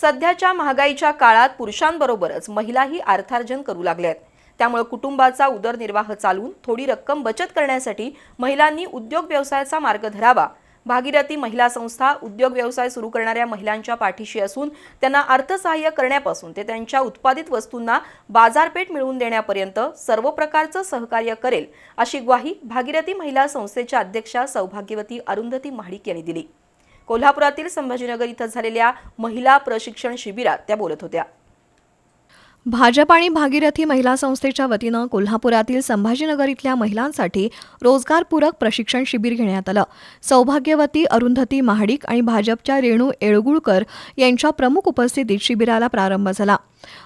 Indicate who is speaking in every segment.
Speaker 1: सध्याच्या महागाईच्या काळात पुरुषांबरोबरच महिलाही अर्थार्जन करू लागल्या आहेत त्यामुळे कुटुंबाचा उदरनिर्वाह चालून थोडी रक्कम बचत करण्यासाठी महिलांनी उद्योग व्यवसायाचा मार्ग धरावा. भागीरथी महिला संस्था उद्योग व्यवसाय सुरू करणाऱ्या महिलांच्या पाठीशी असून त्यांना अर्थसहाय्य करण्यापासून ते त्यांच्या उत्पादित वस्तूंना बाजारपेठ मिळवून देण्यापर्यंत सर्व प्रकारचं सहकार्य करेल अशी ग्वाही भागीरथी महिला संस्थेच्या अध्यक्षा सौभाग्यवती अरुंधती महाडिक यांनी दिली. कोल्हापुरातील संभाजीनगर इथं झालेल्या महिला प्रशिक्षण शिबिरात त्या बोलत होत्या.
Speaker 2: भाजप आणि भागीरथी महिला संस्थेच्या वतीनं कोल्हापुरातील संभाजीनगर इथल्या महिलांसाठी रोजगारपूरक प्रशिक्षण शिबिर घेण्यात आलं. सौभाग्यवती अरुंधती महाडिक आणि भाजपच्या रेणू येळगुळकर यांच्या प्रमुख उपस्थितीत शिबिराला प्रारंभ झाला.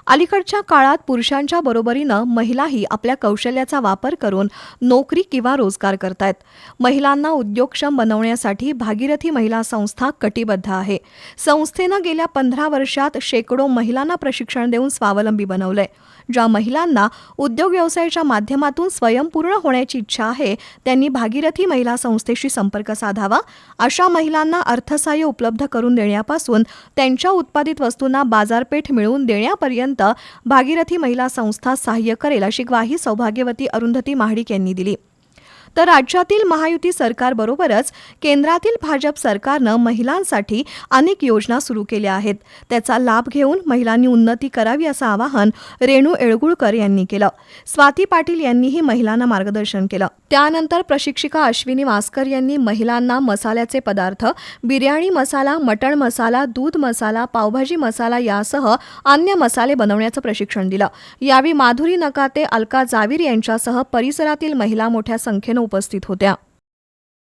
Speaker 2: अलीकडच्या काळात पुरुषांच्या बरोबरीनं महिलाही आपल्या कौशल्याचा वापर करून नोकरी किंवा रोजगार करतायत. महिलांना उद्योगक्षम बनवण्यासाठी भागीरथी महिला संस्था कटिबद्ध आहे. संस्थेनं गेल्या पंधरा वर्षात शेकडो महिलांना प्रशिक्षण देऊन स्वावलंबी बनवलंय. ज्या महिलांना उद्योग व्यवसायाच्या माध्यमातून स्वयंपूर्ण होण्याची इच्छा आहे त्यांनी भागीरथी महिला संस्थेशी संपर्क साधावा. अशा महिलांना अर्थसहाय्य उपलब्ध करून देण्यापासून त्यांच्या उत्पादित वस्तूंना बाजारपेठ मिळवून देण्यापर्यंत भागीरथी महिला संस्था सहाय्य करेल अशी ग्वाही सौभाग्यवती अरुंधती महाडिक यांनी दिली. तर राज्यातील महायुती सरकारबरोबरच केंद्रातील भाजप सरकारनं महिलांसाठी अनेक योजना सुरू केल्या आहेत. त्याचा लाभ घेऊन महिलांनी उन्नती करावी असं आवाहन रेणू येळगुळकर यांनी केलं. स्वाती पाटील यांनीही महिलांना मार्गदर्शन केलं. त्यानंतर प्रशिक्षिका अश्विनी वास्कर यांनी महिलांना मसाल्याचे पदार्थ बिर्याणी मसाला मटण मसाला दूध मसाला पावभाजी मसाला यासह अन्य मसाले बनवण्याचं प्रशिक्षण दिलं. यावेळी माधुरी नकाते अलका जावीर यांच्यासह परिसरातील महिला मोठ्या संख्येनं उपस्थित होत्या.